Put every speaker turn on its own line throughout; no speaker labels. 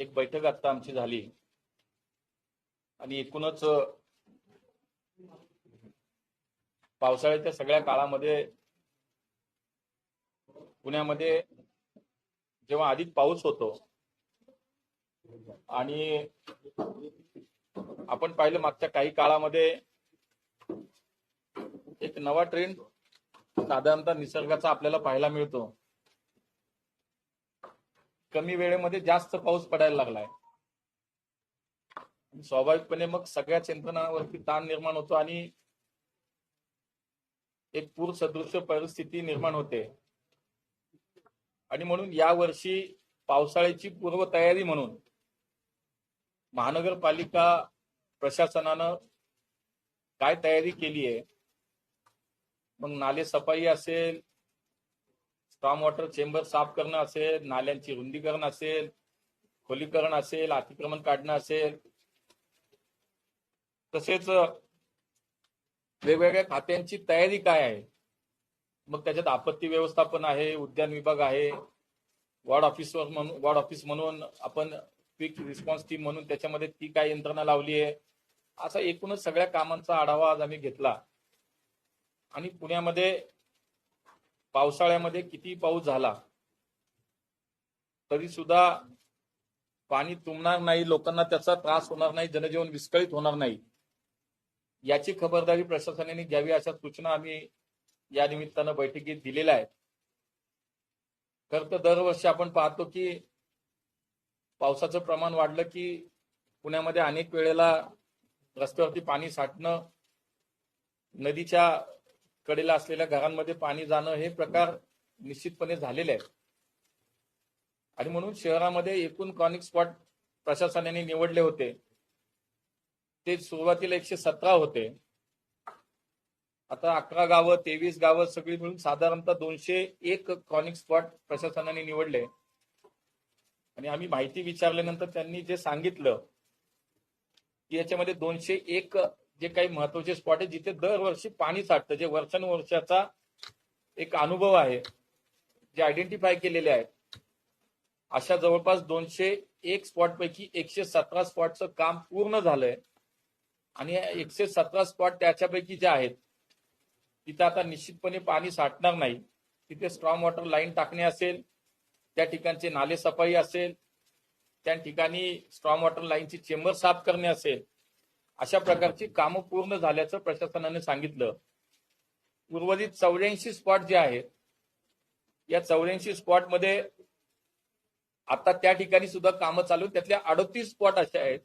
एक बैठक आता आमची झाली. आणि एकूणच पावसाळ्याच्या सगळ्या काळामध्ये पुण्यामध्ये जेव्हा आधी पाऊस होतो आणि आपण पाहिलं मागच्या काही काळामध्ये एक नवा ट्रेंड साधारणतः निसर्गाचा आपल्याला पाहायला मिळतो. कमी वेळेमध्ये जास्त पाऊस पडायला लागलाय. स्वाभाविकपणे मग सगळ्याच यंत्रणावरती ताण निर्माण होतो आणि एक पूर सदृश्य परिस्थिती निर्माण होते. आणि म्हणून या वर्षी पावसाळ्याची पूर्वतयारी म्हणून महानगरपालिका प्रशासनानं काय तयारी केली आहे मग नाले सफाई असेल स्टॉम वॉटर चेंबर साफ करणं असेल नाल्यांची रुंदीकरण असेल खोलीकरण असेल अतिक्रमण काढणं असेल. तसेच वेगवेगळ्या खात्यांची तयारी काय आहे? मग त्याच्यात आपत्ती व्यवस्थापन आहे उद्यान विभाग आहे. वॉर्ड ऑफिसवर म्हणून वॉर्ड ऑफिस म्हणून आपण क्विक रिस्पॉन्स टीम म्हणून त्याच्यामध्ये ती काय यंत्रणा लावली आहे? असा एकूणच सगळ्या कामांचा आढावा आज आम्ही घेतला. आणि पुण्यामध्ये पावसाळ्यामध्ये किती पाऊस झाला तरी सुद्धा पाणी तुंबणार नाही लोकांना त्याचा त्रास होणार नाही जनजीवन विस्कळीत होणार नाही. याची खबरदारी प्रशासनाने घ्यावी अशा सूचना आम्ही या निमित्तानं बैठकीत दिलेल्या आहेत. खर तर दरवर्षी आपण पाहतो की पावसाचं प्रमाण वाढलं की पुण्यामध्ये अनेक वेळेला रस्त्यावरती पाणी साठणं नदीच्या कडेला असलेल्या घरांमध्ये पाणी जाणं हे प्रकार निश्चितपणे झालेले आहेत. आणि म्हणून शहरामध्ये एकूण कॉनिक स्पॉट प्रशासनाने निवडले होते. ते सुरुवातीला एकशे सतरा होते. आता अकरा गावं तेवीस गावं सगळी मिळून साधारणतः दोनशे एक कॉनिक स्पॉट प्रशासनाने निवडले. आणि आम्ही माहिती विचारल्यानंतर त्यांनी जे सांगितलं की याच्यामध्ये दोनशे एक जे काही महत्त्वाचे स्पॉट आहे जिथे दरवर्षी पाणी साठतं जे वर्षानुवर्षाचा एक अनुभव आहे जे आयडेंटिफाय केलेले आहेत. अशा जवळपास दोनशे एक स्पॉट पैकी एकशे सतरा स्पॉटचं काम पूर्ण झालंय. आणि एकशे सतरा स्पॉट त्याच्यापैकी जे आहेत तिथे आता निश्चितपणे पाणी साठणार नाही. तिथे स्ट्रॉंग वॉटर लाईन टाकणे असेल त्या ठिकाणचे नाले सफाई असेल त्या ठिकाणी स्ट्रॉंग वॉटर लाईनची चेंबर साफ करणे असेल अशा प्रकारची कामं पूर्ण झाल्याचं प्रशासनाने सांगितलं. उर्वरित चौऱ्याऐंशी स्पॉट जे आहेत या चौऱ्याऐंशी स्पॉटमध्ये आता त्या ठिकाणी सुद्धा कामं चालू आहेत. त्यातल्या अडतीस स्पॉट असे आहेत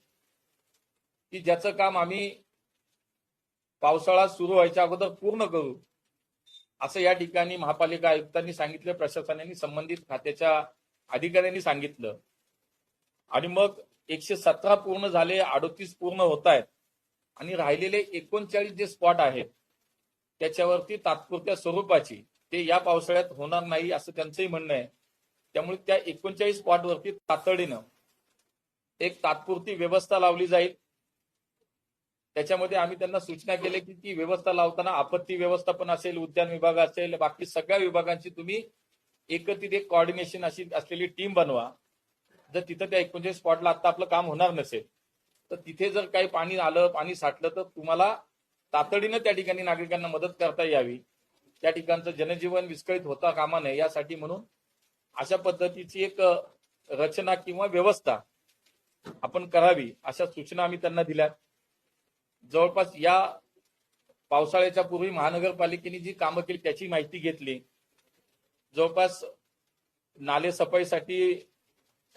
की ज्याचं काम आम्ही पावसाळा सुरू व्हायच्या अगोदर पूर्ण करू. असं या ठिकाणी महापालिका आयुक्तांनी सांगितलं प्रशासनाने संबंधित खात्याच्या अधिकाऱ्यांनी सांगितलं. आणि मग एकशे सतरा पूर्ण झाले अडतीस पूर्ण होत आहेत. आणि राहिलेले एकोणचाळीस जे स्पॉट आहेत त्याच्यावरती तात्पुरत्या स्वरूपाची ते या पावसाळ्यात होणार नाही असं त्यांचंही म्हणणं आहे. त्यामुळे त्या एकोणचाळीस स्पॉटवरती तातडीनं एक तात्पुरती व्यवस्था लावली जाईल. त्याच्यामध्ये आम्ही त्यांना सूचना केल्या की ती व्यवस्था लावताना आपत्ती व्यवस्थापन असेल उद्यान विभाग असेल बाकी सगळ्या विभागांची तुम्ही एकत्रित एक कॉर्डिनेशन अशी असलेली टीम बनवा. जर तिथं त्या एकोणचाळीस स्पॉटला आता आपलं काम होणार नसेल तर तिथे जर काही पाणी आलं पाणी साठलं तर तुम्हाला तातडीनं त्या ठिकाणी नागरिकांना मदत करता यावी. त्या ठिकाणचं जनजीवन विस्कळीत होता कामा नये यासाठी म्हणून अशा पद्धतीची एक रचना किंवा व्यवस्था आपण करावी अशा सूचना आम्ही त्यांना दिल्या जवळपास या पावसाळ्याच्या पूर्वी महानगरपालिकेने जी कामं केली त्याची माहिती घेतली. जवळपास नाले सफाईसाठी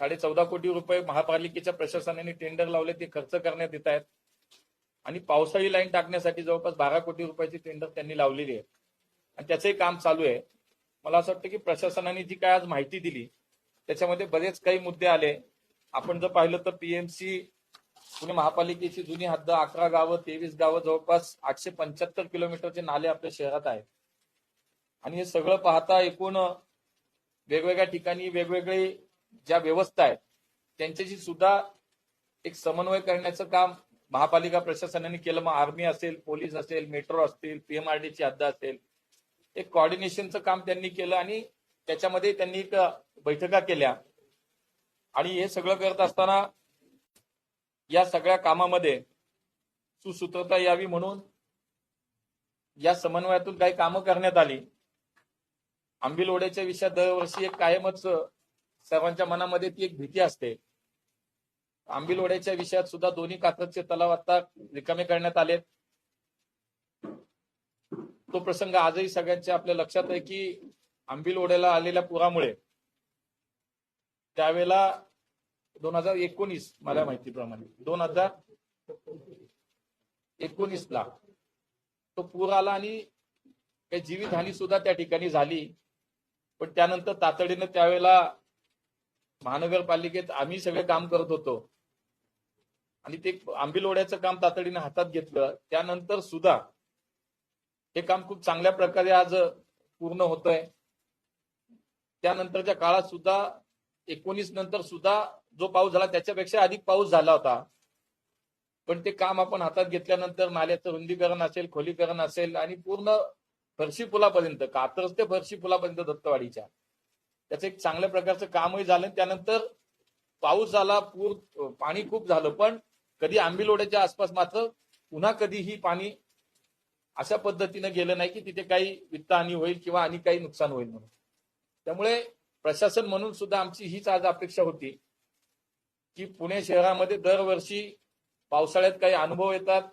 साडे चौदा कोटी रुपये महापालिकेच्या प्रशासनाने टेंडर लावले ते खर्च करण्यात येत आहेत. आणि पावसाळी लाईन टाकण्यासाठी जवळपास बारा कोटी रुपयाची टेंडर त्यांनी लावलेली आहे. आणि त्याचंही काम चालू आहे. मला असं वाटतं की प्रशासनाने जी काय आज माहिती दिली त्याच्यामध्ये बरेच काही मुद्दे आले. आपण जर पाहिलं तर पीएमसी पुणे महापालिकेची जुनी हद्द अकरा गावं तेवीस गावं जवळपास आठशे पंच्याहत्तर किलोमीटरचे नाले आपल्या शहरात आहेत. आणि हे सगळं पाहता एकूण वेगवेगळ्या ठिकाणी वेगवेगळे ज्या व्यवस्था आहेत त्यांच्याशी सुद्धा एक समन्वय करण्याचं काम महापालिका प्रशासनाने केलं. मग आर्मी असेल पोलीस असेल मेट्रो असतील पीएमआरडीची हद्द असेल एक कॉर्डिनेशनचं काम त्यांनी केलं आणि त्याच्यामध्ये त्यांनी एक बैठका केल्या. आणि हे सगळं करत असताना या सगळ्या कामामध्ये सुसूत्रता यावी म्हणून या समन्वयातून काही कामं करण्यात आली. आंबिलोड्याच्या विषयात दरवर्षी एक कायमच सर्वांच्या मनामध्ये ती एक भीती असते. आंबिलवड्याच्या विषयात सुद्धा दोन्ही कात्रचे तलाव आता रिकामे करण्यात आलेत. तो प्रसंग आजही सगळ्यांच्या आपल्या लक्षात आहे की आंबिलवड्याला आलेल्या पुरामुळे त्यावेळेला दोन हजार एकोणीस मला माहितीप्रमाणे दोन हजार एकोणीस ला तो पूर आला आणि काही जीवितहानी सुद्धा त्या ठिकाणी झाली. पण त्यानंतर तातडीनं त्यावेळेला महानगरपालिकेत आम्ही सगळे काम करत होतो. आणि ते आंबिलोड्याचं काम तातडीने हातात घेतलं. त्यानंतर सुद्धा हे काम खूप चांगल्या प्रकारे आज पूर्ण होत आहे त्यानंतरच्या काळात सुद्धा एकोणीस नंतर सुद्धा जो पाऊस झाला त्याच्यापेक्षा अधिक पाऊस झाला होता. पण ते काम आपण हातात घेतल्यानंतर नाल्याचं रुंदीकरण असेल खोलीकरण असेल आणि पूर्ण फरशी पुलापर्यंत कात्रज ते फरशी पुलापर्यंत दत्तवाडीच्या त्याचं एक चांगल्या प्रकारचं कामही झालं त्यानंतर पाऊस झाला पूर पाणी खूप झालं. पण कधी आंबिलोड्याच्या आसपास मात्र पुन्हा कधीही पाणी अशा पद्धतीनं गेलं नाही की तिथे काही वित्तहानी होईल किंवा आणि काही नुकसान होईल म्हणून. त्यामुळे प्रशासन म्हणून सुद्धा आमची हीच आज अपेक्षा होती की पुणे शहरामध्ये दरवर्षी पावसाळ्यात काही अनुभव येतात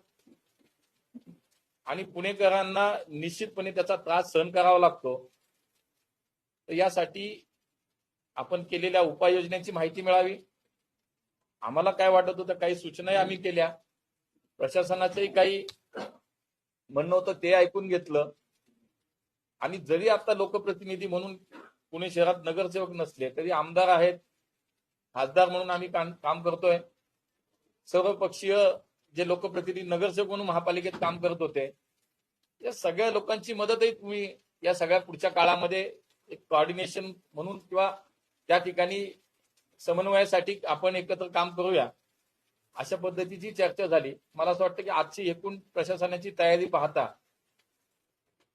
आणि पुणेकरांना निश्चितपणे त्याचा त्रास सहन करावा लागतो. तर यासाठी आपण केलेल्या उपाययोजनांची माहिती मिळावी. आम्हाला काय वाटत होतं काही सूचनाही आम्ही केल्या. प्रशासनाचंही काही म्हणणं होतं ते ऐकून घेतलं. आणि जरी आता लोकप्रतिनिधी म्हणून पुणे शहरात नगरसेवक नसले तरी आमदार आहेत खासदार म्हणून आम्ही काम करतोय. सर्वपक्षीय जे लोकप्रतिनिधी नगरसेवक म्हणून महापालिकेत काम करत होते या सगळ्या लोकांची मदतही तुम्ही या सगळ्या पुढच्या काळामध्ये एक कॉर्डिनेशन म्हणून किंवा त्या ठिकाणी समन्वयासाठी आपण एकत्र काम करूया. अशा पद्धतीची चर्चा झाली. मला असं वाटतं की आजची एकूण प्रशासनाची तयारी पाहता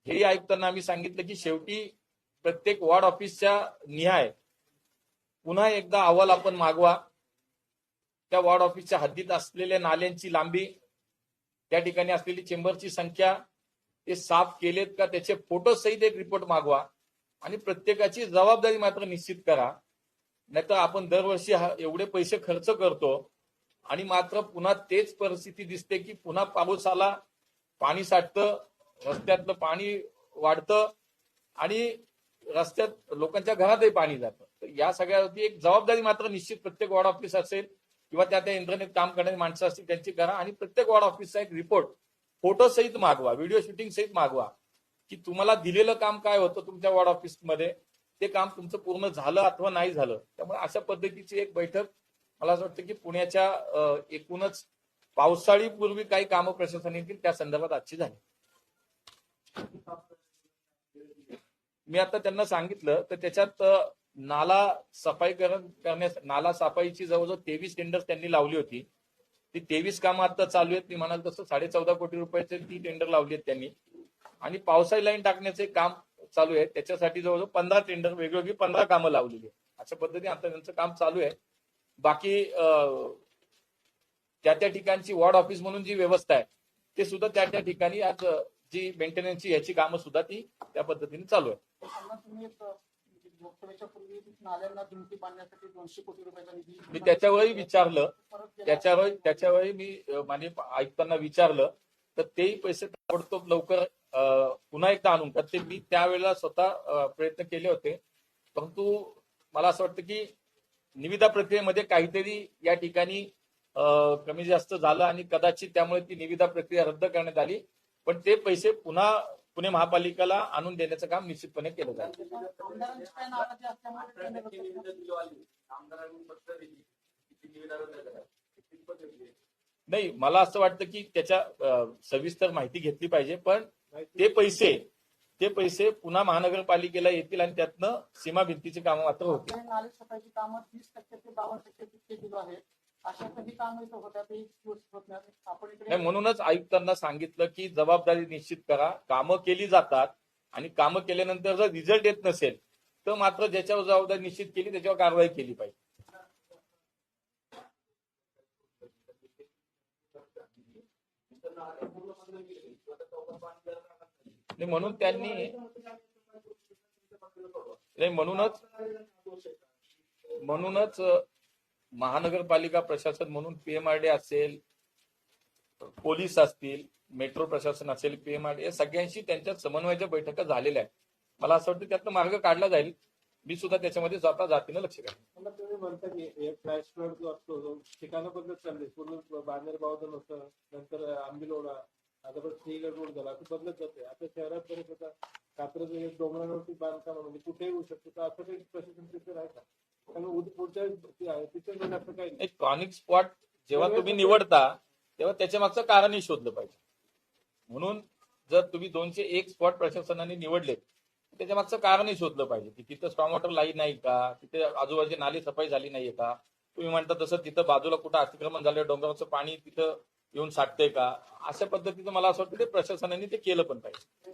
हेही आयुक्तांना आम्ही सांगितलं की शेवटी प्रत्येक वॉर्ड ऑफिसच्या निहाय. पुन्हा एकदा अहवाल आपण मागवा. त्या वॉर्ड ऑफिसच्या हद्दीत असलेल्या नाल्यांची लांबी त्या ठिकाणी असलेली चेंबरची संख्या ते साफ केलेत का त्याचे फोटो सहित एक रिपोर्ट मागवा. आणि प्रत्येकाची जबाबदारी मात्र निश्चित करा. नाहीतर आपण दरवर्षी एवढे पैसे खर्च करतो आणि मात्र पुन्हा तेच परिस्थिती दिसते की पुन्हा पाऊस आला पाणी साठतं रस्त्यातलं पाणी वाढतं आणि रस्त्यात लोकांच्या घरातही पाणी जातं. तर या सगळ्यावरती एक जबाबदारी मात्र निश्चित प्रत्येक वॉर्ड ऑफिस असेल किंवा त्या त्या यंत्रणेत काम करणारी माणसं असतील त्यांची करा आणि प्रत्येक वॉर्ड ऑफिसचा एक रिपोर्ट फोटो सहित मागवा व्हिडिओ शूटिंग सहित मागवा. की तुम्हाला दिलेलं काम काय होतं तुमच्या वॉर्ड ऑफिसमध्ये ते काम तुमचं पूर्ण झालं अथवा नाही झालं. त्यामुळे अशा पद्धतीची एक बैठक मला असं वाटतं की पुण्याच्या एकूणच पावसाळी पूर्वी काही कामं प्रशासन येतील त्या संदर्भात आजची झाली. मी आता त्यांना सांगितलं तर त्याच्यात नाला सफाई करण्यास नाला सफाईची जवळजवळ तेवीस टेंडर त्यांनी लावली होती. ती तेवीस कामं आता चालू आहेत. मी म्हणाल तसं साडे चौदा कोटी रुपयाचे ती टेंडर लावली आहेत त्यांनी. आणि पावसाळी लाईन टाकण्याचे काम चालू आहे. त्याच्यासाठी जवळजवळ पंधरा टेंडर वेगवेगळी पंधरा कामं लावलेली आहेत. अशा पद्धतीने आता त्यांचं काम चालू आहे. बाकी त्या त्या ठिकाणची वॉर्ड ऑफिस म्हणून जी व्यवस्था आहे ते सुद्धा त्या त्या ठिकाणी आज जी मेंटेनन्सची याची कामं सुद्धा ती त्या पद्धतीने चालू आहे मी त्याच्यावरही विचारलं. त्याच्यावर त्याच्यावरही मी माने आयुक्तांना विचारलं. तर तेही पैसे ताबडतोब लवकर पुन्हा एकदा आणून तर ते मी त्यावेळेला स्वतः प्रयत्न केले होते. परंतु मला असं वाटतं की निविदा प्रक्रियेमध्ये काहीतरी या ठिकाणी कमी जास्त झालं आणि कदाचित त्यामुळे ती निविदा प्रक्रिया रद्द करण्यात आली. पण ते पैसे पुन्हा पुणे महापालिकेला आणून देण्याचं काम निश्चितपणे केलं जाईल. नाही मला असं वाटतं की त्याच्या सविस्तर माहिती घेतली पाहिजे. पण ते पैसे ते पैसे पुन्हा महानगरपालिकेला येतील आणि त्यातनं सीमा भिंतीचे काम मात्र होते कामं तीस टक्के ते टक्के म्हणूनच आयुक्तांना सांगितलं की जबाबदारी निश्चित करा. कामं केली जातात आणि कामं केल्यानंतर जर रिझल्ट येत नसेल तर मात्र ज्याच्यावर जबाबदारी निश्चित केली त्याच्यावर कारवाई केली पाहिजे. नाही म्हणून त्यांनी नाही म्हणूनच म्हणूनच महानगरपालिका प्रशासन म्हणून पीएमआरडी असेल पोलीस असतील मेट्रो प्रशासन असेल पीएमआरडी या सगळ्यांशी त्यांच्या समन्वयाच्या बैठका झालेल्या आहेत. मला असं वाटतं त्यातनं मार्ग काढला जाईल. मी सुद्धा त्याच्यामध्ये स्वतः जातीनं लक्ष घालेन
आता पण सिंहगड रोड झाला असं बदलत जाते आता शहरात बरेच आता कात्रज डोंगरावरती बांधकाम म्हणजे कुठेही होऊ शकतो. तर असं काही प्रशासन तिथे आहे का? कारण पुढच्या तिथे असं काही नाही.
एक क्रॉनिक स्पॉट जेव्हा तुम्ही निवडता तेव्हा त्याच्या मागचं कारणही शोधलं पाहिजे. म्हणून जर तुम्ही दोनशे एक स्पॉट प्रशासनाने निवडले त्याच्या मागचं कारणही शोधलं पाहिजे की तिथं स्ट्रॉंग वॉटर लाईन नाही का? तिथे आजूबाजूची नाली सफाई झाली नाहीये का? तुम्ही म्हणता तसं तिथं बाजूला कुठं अतिक्रमण झालं डोंगराचं पाणी तिथं येऊन साठते का? अशा पद्धतीचं मला असं वाटतं ते प्रशासनाने ते केलं पण पाहिजे.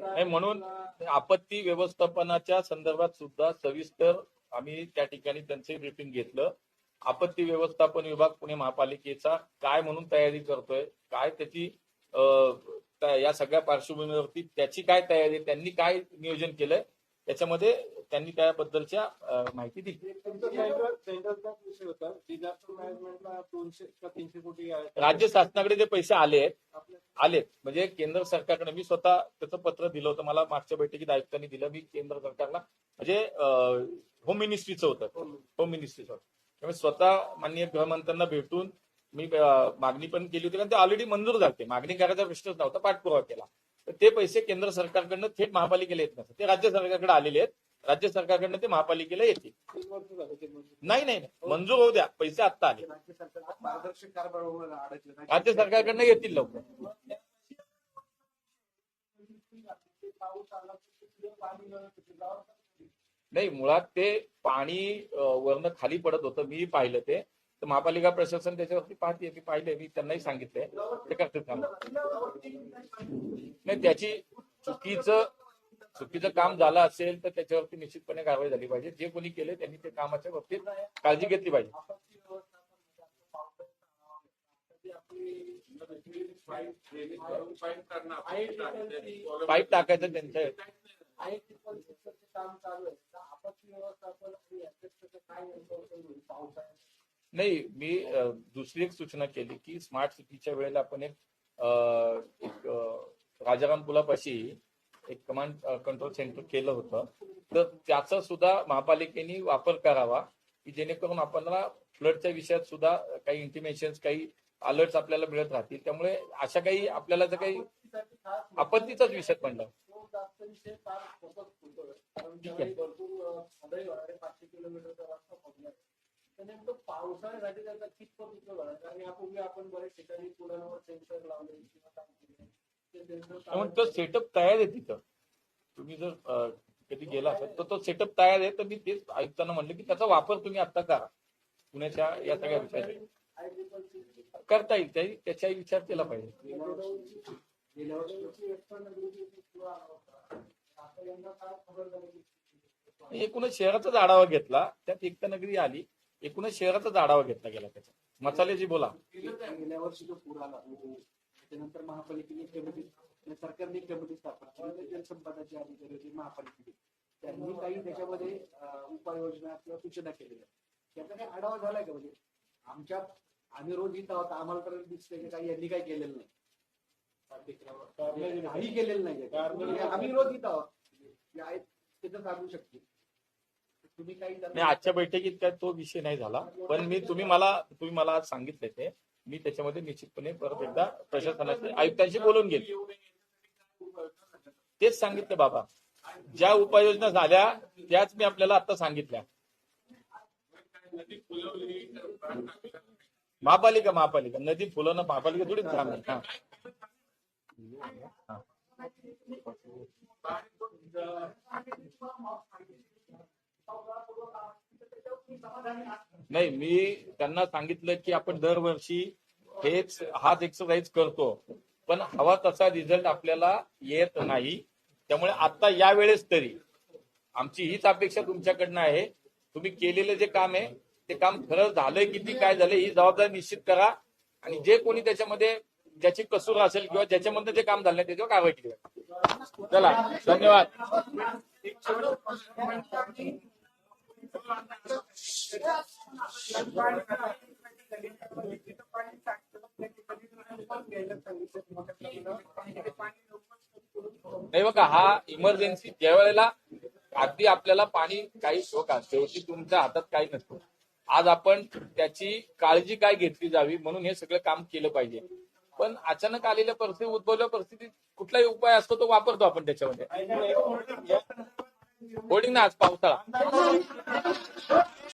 नाही, म्हणून आपत्ती व्यवस्थापनाच्या संदर्भात सुद्धा सविस्तर आम्ही त्या ठिकाणी त्यांचे ब्रीफिंग घेतलं. आपत्ती व्यवस्थापन विभाग पुणे महापालिकेचा काय म्हणून तयारी करतोय काय त्याची या सगळ्या पार्श्वभूमीवरती त्याची काय तयारी त्यांनी काय नियोजन केलंय त्याच्यामध्ये त्यांनी त्याबद्दलच्या माहिती दिली. राज्य शासनाकडे जे पैसे आले आहेत आलेत म्हणजे केंद्र सरकारकडे मी स्वतः त्याचं पत्र दिलं होतं मला मागच्या बैठकीत आयुक्तांनी दिलं मी केंद्र सरकारला म्हणजे होम मिनिस्ट्रीचं होतं. होम मिनिस्ट्रीचं होतं. त्यामुळे स्वतः माननीय गृहमंत्र्यांना भेटून मी मागणी पण केली होती कारण ते ऑलरेडी मंजूर झाले मागणी करायचा प्रश्नच नव्हता पाठपुरावा केला. तर ते पैसे केंद्र सरकारकडनं थेट महापालिकेला येत नसतात ते राज्य सरकारकडे आलेले आहेत. राज्य सरकारकडनं ते महापालिकेला येतील. नाही नाही मंजूर होऊ द्या. पैसे आत्ता आले.
राज्य
सरकारकडनं येतील लवकर. नाही मुळात ते पाणी वरनं खाली पडत होतं. मी पाहिलं ते. तर महापालिका प्रशासन त्याच्यावरती पाहते मी पाहिले मी त्यांनाही सांगितलंय. ते करतात काम. नाही त्याची चुकीचं चुकीचं काम झालं असेल तर त्याच्यावरती निश्चितपणे कारवाई झाली पाहिजे. जे कोणी केले त्यांनी ते कामाच्या बाबतीत काळजी घेतली पाहिजे. पाईप टाकायचं त्यांच्या
काम चालू आहे
नाही मी दुसरी एक सूचना केली की स्मार्ट सिटीच्या वेळेला आपण एक एक राजाराम पुलापाशी एक कमांड कंट्रोल सेंटर केलं होतं. तर त्याचा सुद्धा महापालिकेने वापर करावा की जेणेकरून आपल्याला फ्लडच्या विषयात सुद्धा काही इंटिमेशन काही अलर्ट आपल्याला मिळत राहतील. त्यामुळे अशा काही आपल्याला जर काही आपत्तीचाच विषय
कारण
ठीक आहे.
तर नेमकं पावसाळ्यासाठी त्याचा कितपत उपयोग आहे कारण यापूर्वी आपण बरेच ठिकाणी पुलांवर सेन्सर लावले किंवा काय केले. ते
त्यामुळे तो सेटअप तयार आहे तिथं. तुम्ही जर अ, कधी गेला असाल तर तो सेटअप तयार आहे तर मी तेच आयुक्तांना म्हणलं की त्याचा वापर तुम्ही आता करा. पुण्याच्या या सगळ्या विषयात. करता येईल त्याही त्याचाही विचार केला पाहिजे.
गेल्या वर्षी
एकूणच शहराचाच आढावा घेतला. त्यात एकता नगरी आली. एकूणच शहराचाच आढावा घेतला गेला त्याचा. मसाल्याची बोला.
गेल्या वर्षी जो पूर आला. त्यानंतर महापालिकेने कमिटी म्हणजे सरकारने कमिटी स्थापन केली. जलसंपदाचे अधिकारी होते महापालिकेने. त्यांनी काही त्याच्यामध्ये उपाययोजना किंवा सूचना केलेल्या त्याचा काही आढावा झालाय का? म्हणजे आमच्या आम्ही रोज इथं आहोत आम्हाला तर दिसतंय की काही यांनी काही केलेलं नाही. काही केलेलं नाही. म्हणजे आम्ही रोज इथं आहोत. जे आहेत ते तर सांगू शकतो.
नाही आजच्या बैठकीत काय तो विषय नाही झाला. पण मी तुम्ही मला तुम्ही मला आज सांगितले ते. मी त्याच्यामध्ये निश्चितपणे परत एकदा प्रशासनाचे आयुक्तांशी बोलून घेईल. तेच सांगितलं बाबा. ज्या उपाययोजना झाल्या त्याच मी आपल्याला आता सांगितल्या. महापालिका महापालिका. नदी फुलं महापालिका थोडीच काम आहे. नाही मी त्यांना सांगितलं की आपण दरवर्षी हेच हाच एक्सरसाइज करतो. पण हवा तसा रिझल्ट आपल्याला येत नाही. त्यामुळे आता या वेळेस तरी आमची हीच अपेक्षा तुमच्याकडनं आहे. तुम्ही केलेलं जे काम आहे ते काम खरं झालंय किती काय झालंय ही जबाबदारी निश्चित करा. आणि जे कोणी त्याच्यामध्ये ज्याची कसूर असेल किंवा ज्याच्यामधनं जे काम झालं त्याच्यावर कारवाई केली चला धन्यवाद. नाही बघा हा इमर्जन्सी ज्या वेळेला अगदी आपल्याला पाणी काही बघा शेवटी तुमच्या हातात काही नसतं. आज आपण त्याची काळजी काय घेतली जावी म्हणून हे सगळं काम केलं पाहिजे. पण अचानक आलेल्या परिस्थिती उद्भवल्या परिस्थितीत कुठलाही उपाय असतो तो वापरतो आपण त्याच्यामध्ये. होर्डिंग ना आज पावसाळा.